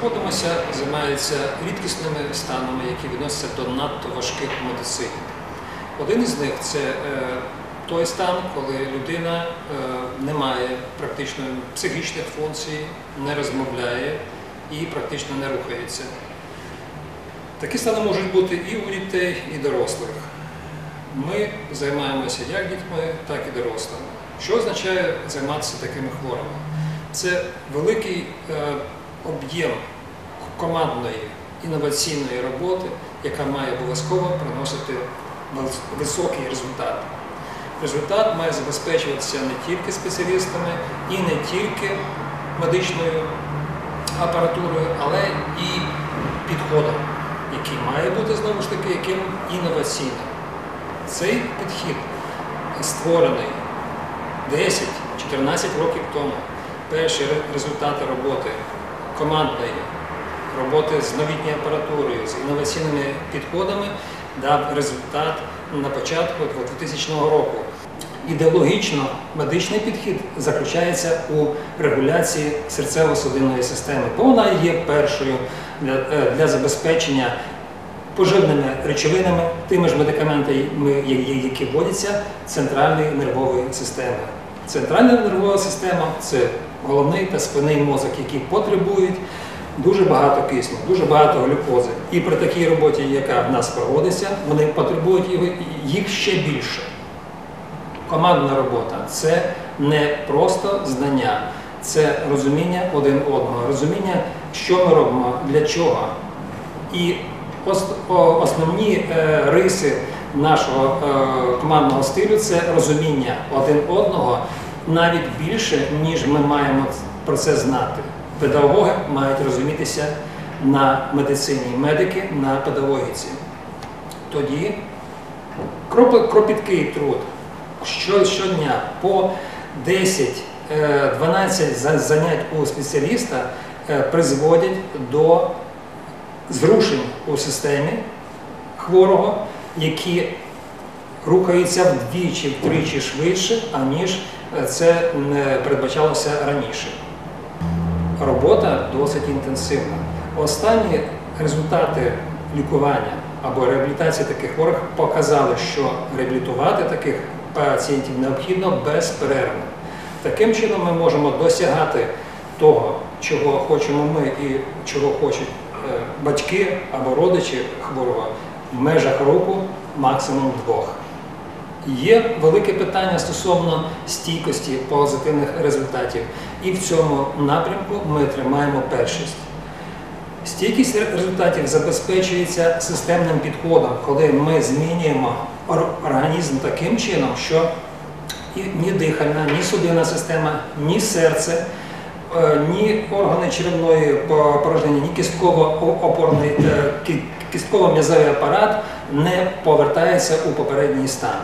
знайомимося, займаються рідкісними станами, які відносяться до надто важких в медицині. Один із них це е, той стан, коли людина е, не має практично психічних функцій, не розмовляє і практично не рухається. Такі стани можуть бути і у дітей, і дорослих. Ми займаємося як дітьми, так і дорослими. Що означає займатися такими хворими? Це великий е, об'єм командної інноваційної роботи, яка має обов'язково приносити високий результат. Результат має забезпечуватися не тільки спеціалістами і не тільки медичною апаратурою, але і підходом, який має бути знову ж таки яким інноваційним. Цей підхід створений 10-14 років тому. Перші результати роботи командної, роботи з новітньою апаратурою, з інноваційними підходами дав результат на початку 2000 року. Ідеологічно медичний підхід заключається у регуляції серцево-судинної системи, бо вона є першою для, е, для забезпечення поживними речовинами, тими ж медикаментами, які вводяться центральної нервової системи. Центральна нервова система це головний та спинний мозок, які потребують дуже багато кисню, дуже багато глюкози. І при такій роботі, яка в нас проводиться, вони потребують їх- ще більше. Командна робота це не просто знання, це розуміння один одного, розуміння, що ми робимо, для чого. І основні е, риси нашого е, командного стилю це розуміння один одного навіть більше, ніж ми маємо про це знати. Педагоги мають розумітися на медицині, медики на педагогіці. Тоді кропіткий труд що, щодня по 10-12 занять у спеціаліста е, призводять до зрушень у системі хворого, які рухаються вдвічі, втричі швидше, аніж е, це не передбачалося раніше. Робота досить інтенсивна. Останні результати лікування або реабілітації таких хворих показали, що реабілітувати таких пацієнтів необхідно безперервно. Таким чином ми можемо досягати того, чого хочемо ми і чого хочуть е, батьки або родичі хворого в межах року максимум двох. Є велике питання стосовно стійкості позитивних результатів, і в цьому напрямку ми тримаємо першість. Стійкість результатів забезпечується системним підходом, коли ми змінюємо організм таким чином, що ні дихальна, ні судинна система, ні серце, е, ні органи черевної по- ні кістково-опорний е, кістково-м'язовий апарат не повертається у попередній стан.